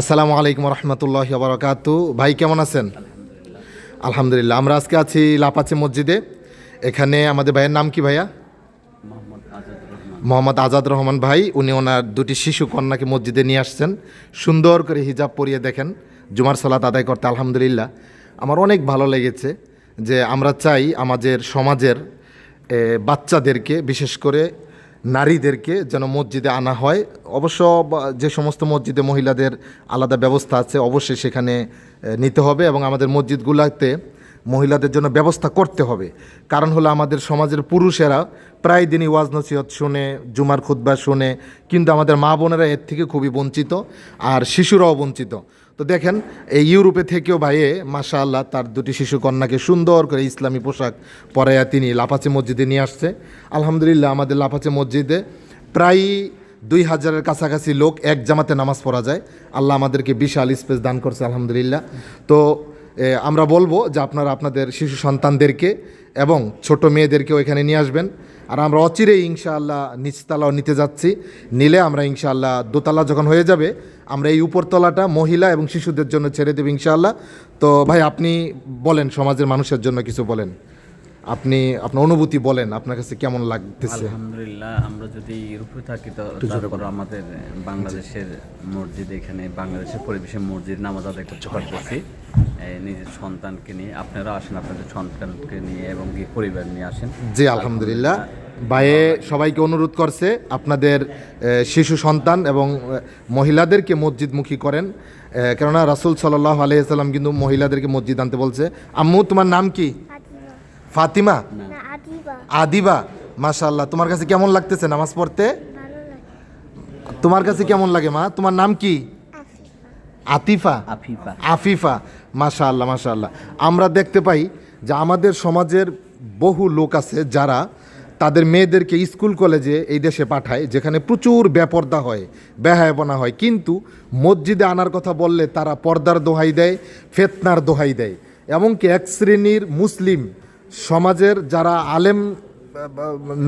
আসসালামু আলাইকুম রহমতুল্লাহ বারকাতু। ভাই, কেমন আছেন? আলহামদুলিল্লাহ, আমরা আজকে আছি লাপাচি মসজিদে। এখানে আমাদের ভাইয়ের নাম কি ভাইয়া? মোহাম্মদ আজাদ রহমান ভাই, উনি ওনার দুটি শিশু কন্যাকে মসজিদে নিয়ে আসছেন। সুন্দর করে হিজাব পরিয়ে দেখেন, জুমার সালাত আদায় করতে, আলহামদুলিল্লাহ। আমার অনেক ভালো লেগেছে যে আমরা চাই আমাদের সমাজের বাচ্চাদেরকে বিশেষ করে নারীদেরকে যেন মসজিদে আনা হয়। অবশ্য যে সমস্ত মসজিদে মহিলাদের আলাদা ব্যবস্থা আছে, অবশ্যই সেখানে নিতে হবে এবং আমাদের মসজিদগুলোতে মহিলাদের জন্য ব্যবস্থা করতে হবে। কারণ হলো আমাদের সমাজের পুরুষেরা প্রায় দিনই ওয়াজ নসিহত শুনে, জুমার খুদ্া শুনে, কিন্তু আমাদের মা বোনেরা এর থেকে খুবই বঞ্চিত, আর শিশুরাও বঞ্চিত। তো দেখেন, এই ইউরোপে থেকেও ভাইয়ে মাশা আল্লাহ তার দুটি শিশু কন্যাকে সুন্দর করে ইসলামী পোশাক পরাইয়া তিনি লাফাচে মসজিদে নিয়ে আসছে। আলহামদুলিল্লাহ, আমাদের লাফাচে মসজিদে প্রায় দুই হাজারের কাছাকাছি লোক এক জামাতে নামাজ পড়া যায়। আল্লাহ আমাদেরকে বিশাল স্পেস দান করছে, আলহামদুলিল্লাহ। তো আমরা বলব যে আপনারা আপনাদের শিশু সন্তানদেরকে এবং ছোট মেয়েদেরকেও এখানে নিয়ে আসবেন। আর আমরা অচিরেই ইনশাআল্লাহ নিচতলাও নিতে যাচ্ছি। নিলে আমরা ইনশাআল্লাহ দোতলা যখন হয়ে যাবে আমরা এই উপরতলাটা মহিলা এবং শিশুদের জন্য ছেড়ে দেব ইনশাআল্লাহ। তো ভাই আপনি বলেন সমাজের মানুষের জন্য কিছু বলেন। আপনি আপনার অনুভূতি বলেন আপনার কাছে কেমন লাগতেছে? আলহামদুলিল্লাহ আমরা যদি ইউরোপে থাকি তো তারপর আমাদের বাংলাদেশের মসজিদ এখানে বাংলাদেশের পরিবেশে মসজিদ নামাজ আদায় করতে পারতেছি। নিজের সন্তানকে নিয়ে আপনারা আসেন আপনাদের সন্তানকে নিয়ে এবং কি পরিবার নিয়ে আসেন। জি আলহামদুলিল্লাহ। ভাইয়ে সবাইকে অনুরোধ করছে আপনাদের শিশু সন্তান এবং মহিলাদেরকে মসজিদমুখী করেন। কেননা রাসুল সাল্লাহ আলহিহাল্লাম কিন্তু মহিলাদেরকে মসজিদ আনতে বলছে। আম্মু তোমার নাম কি? ফাতিমা। আদিবা। আদিবা? মাশাআল্লাহ। তোমার কাছে কেমন লাগতেছে নামাজ পড়তে? তোমার কাছে কেমন লাগে মা? তোমার নাম কি? আতিফা। আফিফা। আফিফা মাশা আল্লাহ মাশা আল্লাহ আমরা দেখতে পাই যে আমাদের সমাজের বহু লোক আছে যারা তাদের মেয়েদেরকে স্কুল কলেজে এই দেশে পাঠায় যেখানে প্রচুর বেপর্দা হয় বেহায়পনা হয়। কিন্তু মসজিদে আনার কথা বললে তারা পর্দার দোহাই দেয় ফেতনার দোহাই দেয়। এমনকি এক শ্রেণির মুসলিম সমাজের যারা আলেম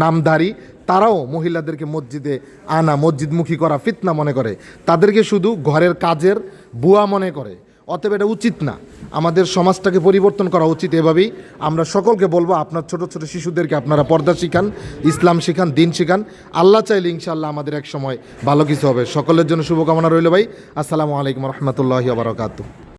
নামধারী তারাও মহিলাদেরকে মসজিদে আনা, মসজিদমুখী করা ফিতনা মনে করে। তাদেরকে শুধু ঘরের কাজের বুয়া মনে করে। অতএব এটা উচিত না। আমাদের সমাজটাকে পরিবর্তন করা উচিত এভাবেই। আমরা সকলকে বলব, আপনার ছোট ছোট শিশুদেরকে আপনারা পর্দা শিখান, ইসলাম শিখান, দিন শিখান। আল্লাহ চাইলে ইনশাআল্লাহ আমাদের এক সময় ভালো কিছু হবে। সকলের জন্য শুভকামনা রইল ভাই। আসসালামু আলাইকুম রহমতুল্লাহ বারকাতু